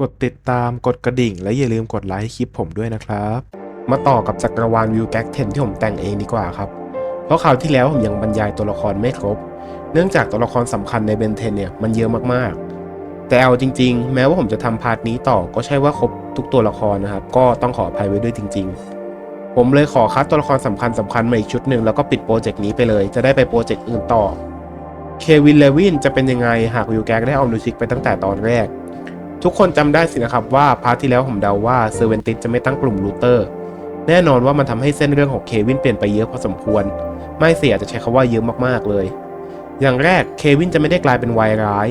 กดติดตามกดกระดิ่ง และอย่าลืมกดไลค์คลิปผมด้วยนะครับ มาต่อกับจักรวาลวิวแก๊กเทนที่ผมแต่งเองดีกว่าครับ เพราะคราวที่แล้วผมยังบรรยายตัวละครไม่ครบ เนื่องจากตัวละครสำคัญในเบนเทนเนี่ยมันเยอะมากๆ แต่เอาจริง ๆ แม้ว่าผมจะทำพาร์ทนี้ต่อก็ใช่ว่าครบทุกตัวละครนะครับ ก็ต้องขออภัยไว้ด้วยจริง ๆ ผมเลยขอคัดตัวละครสำคัญสำคัญมาอีกชุดหนึ่งแล้วก็ปิดโปรเจกต์นี้ไปเลย จะได้ไปโปรเจกต์อื่นต่อ เควินเลวินจะเป็นยังไงหากวิวแก๊กได้เอานูซิกไปตั้งแต่ตอนแรก ทุกคนจำได้สินะครับว่าพาร์ทที่แล้วผมเดาว่าเซอร์เวนติสจะไม่ตั้งกลุ่มลูเตอร์ แน่นอนว่ามันทำให้เส้นเรื่องของเควินเปลี่ยนไปเยอะพอสมควร ไม่เสียจะใช้คาว่าเยอะมากๆเลย อย่างแรกเควินจะไม่ได้กลายเป็นวายร้าย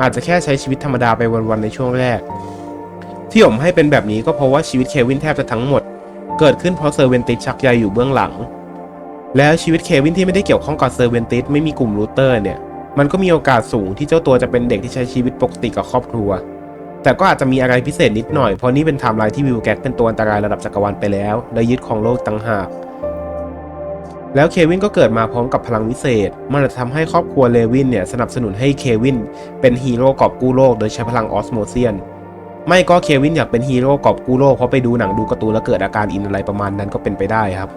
อาจจะแค่ใช้ชีวิตธรรมดาไปวันๆในช่วงแรก ที่ผมให้เป็นแบบนี้ก็เพราะว่าชีวิตเควินแทบจะทั้งหมด เกิดขึ้นเพราะเซอร์เวนติสชักใยอยู่เบื้องหลัง แล้วชีวิตเควินที่ไม่ได้เกี่ยวข้องกับเซอร์เวนติสไม่มีกลุ่มลูเตอร์เนี่ย มันก็มีโอกาสสูงที่เจ้าตัวจะเป็นเด็กที่ใช้ชีวิตปกติกับครอบครัว แต่ก็อาจจะมีอะไรพิเศษนิดหน่อย เพราะนี่เป็นไทม์ไลน์ที่วิวแก๊กเป็นตัวอันตรายระดับจักรวาลไปแล้ว และยึดของโลกต่างหาก แล้วเควินก็เกิดมาพร้อมกับพลังวิเศษ มันจะทำให้ครอบครัวเลวินเนี่ยสนับสนุนให้เควินเป็นฮีโร่กอบกู้โลกโดยใช้พลังออสโมเซียน ไม่ก็เควินอยากเป็นฮีโร่กอบกู้โลกเพราะไปดูหนังดูการ์ตูนแล้วเกิดอาการอินอะไรประมาณนั้นก็เป็นไปได้ครับ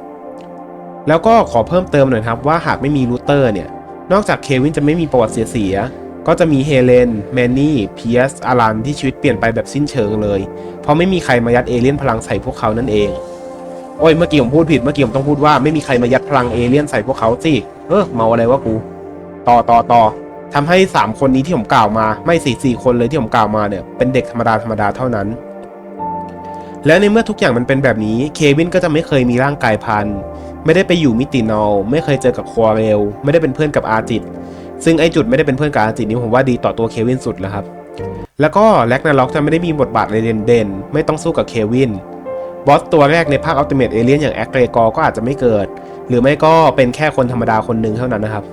แล้วก็ขอเพิ่มเติมหน่อยครับว่าหากไม่มีลูเตอร์เนี่ย นอกจากเควินจะไม่มีประวัติเสีย ก็จะมีเฮเลน แมนนี่ เพียส อารันที่ชีวิตเปลี่ยนไปแบบสิ้นเชิงเลย เพราะไม่มีใครมายัดเอเลี่ยนพลังใส่พวกเขานั่นเอง โอ้ย เมื่อกี้ผมพูดผิด เมื่อกี้ผมต้องพูดว่าไม่มีใครมายัดพลังเอเลี่ยนใส่พวกเขาสิ เออเมาอะไรวะกู ต่อต่อต่อทำให้ 3 คนนี้ที่ผมกล่าวมา ไม่สี่สี่คนเลยที่ผมกล่าวมาเนี่ย เป็นเด็กธรรมดาธรรมดาเท่านั้น และในเมื่อทุกอย่างมันเป็นแบบนี้ เควินก็จะไม่เคยมีร่างกายพัน ไม่ได้ไปอยู่มิตินอล ไม่เคยเจอกับควอเรล ไม่ได้เป็นเพื่อนกับอาจิต ซึ่งไอจุดไม่ได้เป็นเพื่อนกับอาจิตนี้ผมว่าดีต่อตัวเควินสุดแล้วครับ แล้วก็แล็กนาล็อกจะไม่ได้มีบทบาทอะไรเด่นๆ ไม่ต้องสู้กับเควิน บอสตัวแรกในภาคอัลติเม e เอเลียนอย่างแอคเกรกอก็อาจจะไม่เกิด หรือไม่ก็เป็นแค่คนธรรมดาคนหนึ่งเท่านั้นนะครับ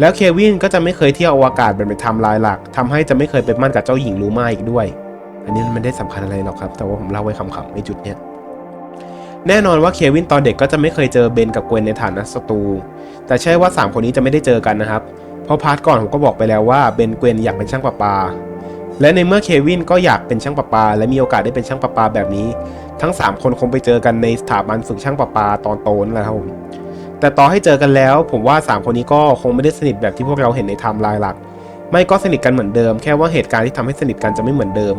แล้วเควินก็จะไม่เคยเที่ยวอวกาศเป็นไปทำลายหลักทำให้จะไม่เคยเป็นมั่นกับเจ้าหญิงลูมาอีกด้วย อันนี้มันไม่ได้สำคัญอะไรหรอกครับ แต่ว่าผมเล่าไว้คำๆในจุดเนี้ย แน่นอนว่าเควินตอนเด็กก็จะไม่เคยเจอเบนกับเกวนในฐานะศัตรูแต่ใช่ว่า 3 คนนี้จะไม่ได้เจอกันนะครับ เพราะพาร์ทก่อนผมก็บอกไปแล้วว่าเบนเกวนอยากเป็นช่างประปา และในเมื่อเควินก็อยากเป็นช่างประปา และมีโอกาสได้เป็นช่างประปาแบบนี้ ทั้ง 3 คนคงไปเจอกันในสถาบันฝึกช่างประปาตอนโตนั่นแหละครับผมแต่ต่อให้เจอกันแล้ว ผมว่า 3 คนนี้ก็คงไม่ได้สนิทแบบที่พวกเราเห็นในไทม์ไลน์หลัก ไม่ก็สนิทกันเหมือนเดิม แค่ว่าเหตุการณ์ที่ทำให้สนิทกันจะไม่เหมือนเดิม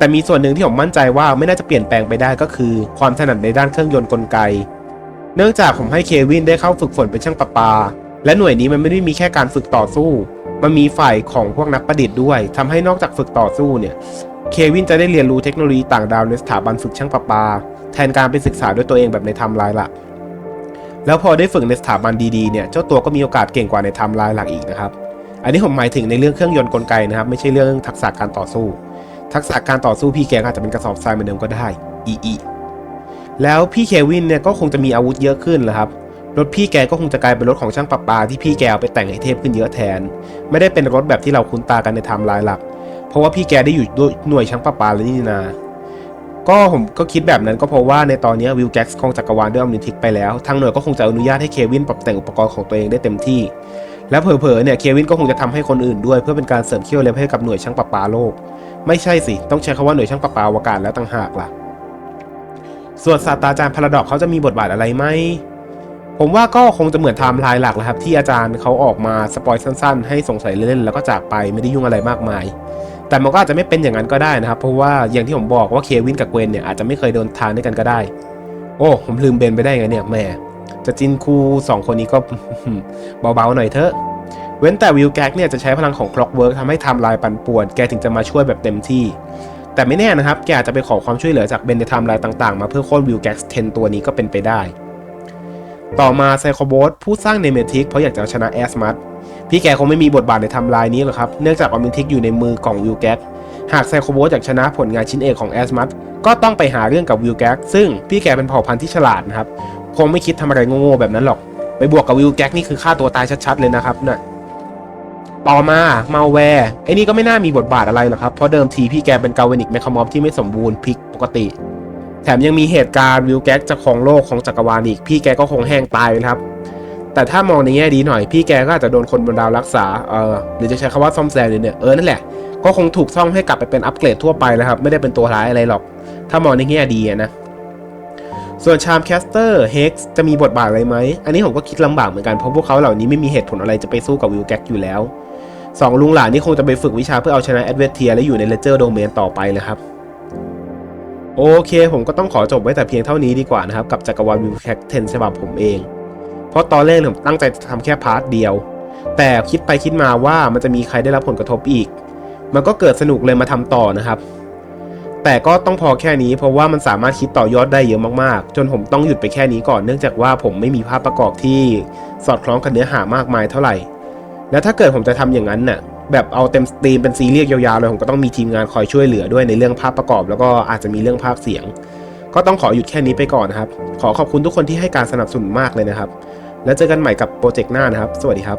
แต่มีส่วนหนึ่งที่ผมมั่นใจว่าไม่น่าจะเปลี่ยนแปลงไปได้ก็คือ ความถนัดในด้านเครื่องยนต์กลไก เนื่องจากผมให้เควินได้เข้าฝึกฝนเป็นช่างประปา และหน่วยนี้มันไม่ได้มีแค่การฝึกต่อสู้ มันมีฝ่ายของพวกนักประดิษฐ์ด้วยทำให้นอกจากฝึกต่อสู้เนี่ย เควินจะได้เรียนรู้เทคโนโลยีต่างดาวในสถาบันฝึกช่างประปา แทนการไปศึกษาด้วยตัวเองแบบในทม์ไลน์หลัก แล้วพอได้ฝึกในสถาบันดีๆเนี่ย เจ้าตัวก็มีโอกาสเก่งกว่าในทม์ไลน์หลักอีกนะครับ อันนี้ผมหมายถึงในเรื่องเครื่องยนต์กลไกนะครับ ไม่ใช่เรื่องทักษะการต่อสู้ ทักษะการต่อสู้พี่แกอาจจะเป็นกระสอบทรายเหมือนเดิมก็ได้อีอีแล้วพี่เควินเนี่ยก็คงจะมีอาวุธเยอะขึ้นแหละครับรถพี่แกก็คงจะกลายเป็นรถของช่างประปาที่พี่แกเอาไปแต่งให้เทพขึ้นเยอะแทน ไม่ได้เป็นรถแบบที่เราคุ้นตากันในไทม์ไลน์หลัก เพราะว่าพี่แกได้อยู่ด้วยหน่วยช่างประปาแล้วนี่นาก็ผมก็คิดแบบนั้นก็เพราะว่าในตอนนี้วิลแจ็คคงจักรวาลด้วยอมนิทิกไปแล้วทางหน่วยก็คงจะอนุญาตให้เควินปรับแต่งอุปกรณ์ของตัวเองได้เต็มที่ และเผลอๆเนี่ยเควินก็คงจะทำให้คนอื่นด้วยเพื่อเป็นการเสริมเขี้ยวเล็บให้กับหน่วยช่างประปาโลก ไม่ใช่สิ ต้องใช้คำว่าหน่วยช่างประปาอวกาศแล้วต่างหากล่ะ ส่วนศาสตราจารย์พาราดอกเขาจะมีบทบาทอะไรไหม ผมว่าก็คงจะเหมือนไทม์ไลน์หลักแหละครับ ที่อาจารย์เขาออกมาสปอยสั้น ๆ ให้สงสัยเล่นๆแล้วก็จากไปไม่ได้ยุ่งอะไรมากมาย แต่มันก็อาจจะไม่เป็นอย่างนั้นก็ได้นะครับ เพราะว่าอย่างที่ผมบอกว่าเควินกับเกวนเนี่ยอาจจะไม่เคยเดินทางด้วยกันก็ได้ โอ้ผมลืมเบนไปได้ไงเนี่ยแหมจะจินคูสองคนนี้ก็เบาๆหน่อยเถอะ เว้นแต่วิลแก๊กเนี่ยจะใช้พลังของคล็อกเวิร์กทำให้ไทม์ไลน์ปั่นป่วน แกถึงจะมาช่วยแบบเต็มที่ แต่ไม่แน่นะครับ แกอาจจะไปขอความช่วยเหลือจากเบนในไทม์ไลน์ต่างๆ มาเพื่อโค่นวิลแก๊กเทนตัวนี้ก็เป็นไปได้ ต่อมาไซโคโบสผู้สร้างเนเมทิกเพราะอยากจะชนะแอสมัสพี่แกคงไม่มีบทบาทในไทม์ไลน์นี้หรอกครับ เนื่องจากออมิทิกอยู่ในมือของวิลแก๊กหากไซโคโบสอยากชนะผลงานชิ้นเอกของแอสมัสก็ต้องไปหาเรื่องกับวิลแก๊กซึ่งพี่แกเป็นเผ่าพันธุ์ที่ฉลาดนะครับคงไม่คิดทำอะไรโง่ๆแบบนั้นหรอก ไปบวกกับวิลแก๊กนี่คือฆ่าตัวตายชัดๆเลยนะครับน่ะต่อมามาแวร์ไอ้นี่ก็ไม่น่ามีบทบาทอะไรหรอกครับ เพราะเดิมทีพี่แกเป็นกาเวนิกแมคคามอฟที่ไม่สมบูรณ์พลิกปกติ แถมยังมีเหตุการณ์วิลแก๊กจะครองโลกของจักรวาลอีก พี่แกก็คงแห้งตายไปครับ แต่ถ้ามองในแง่ดีหน่อย พี่แกก็อาจจะโดนคนบนดาวรักษาเออหรือจะใช้คำว่าซ่อมแซมเลยเนี่ยเออนั่นแหละก็คงถูกซ่อมให้กลับไปเป็นอัปเกรดทั่วไปแล้วครับ ไม่ได้เป็นตัวร้ายอะไรหรอก ถ้ามองในแง่ดีนะ ส่วนชามแคสเตอร์เฮกซ์จะมีบทบาทอะไรไหม อันนี้ผมก็คิดลำบากเหมือนกัน เพราะพวกเขาเหล่านี้ไม่มีเหตุผลอะไรจะไปสู้กับวิลแก๊กอยู่แล้วสองลุงหลานนี่คงจะไปฝึกวิชาเพื่อเอาชนะแอดเวเทียและอยู่ในเลเจอร์โดเมนต่อไปเลยครับ โอเค ผมก็ต้องขอจบไว้แต่เพียงเท่านี้ดีกว่านะครับ กับจักรวาลวิวแคกเทนฉบับผมเอง เพราะตอนแรกผมตั้งใจจะทำแค่พาร์ทเดียว แต่คิดไปคิดมาว่ามันจะมีใครได้รับผลกระทบอีก มันก็เกิดสนุกเลยมาทำต่อนะครับ แต่ก็ต้องพอแค่นี้เพราะว่ามันสามารถคิดต่อยอดได้เยอะมากๆ จนผมต้องหยุดไปแค่นี้ก่อนเนื่องจากว่าผมไม่มีภาพประกอบที่สอดคล้องกับเนื้อหามากมายเท่าไหร่ แล้วถ้าเกิดผมจะทำอย่างนั้นน่ะแบบเอาเต็มสตรีมเป็นซีรีส์ยาวๆเลยผมก็ต้องมีทีมงานคอยช่วยเหลือด้วยในเรื่องภาพประกอบ แล้วก็อาจจะมีเรื่องภาพเสียง ก็ต้องขอหยุดแค่นี้ไปก่อนนะครับ ขอขอบคุณทุกคนที่ให้การสนับสนุนมากเลยนะครับ แล้วเจอกันใหม่กับโปรเจกต์หน้านะครับ สวัสดีครับ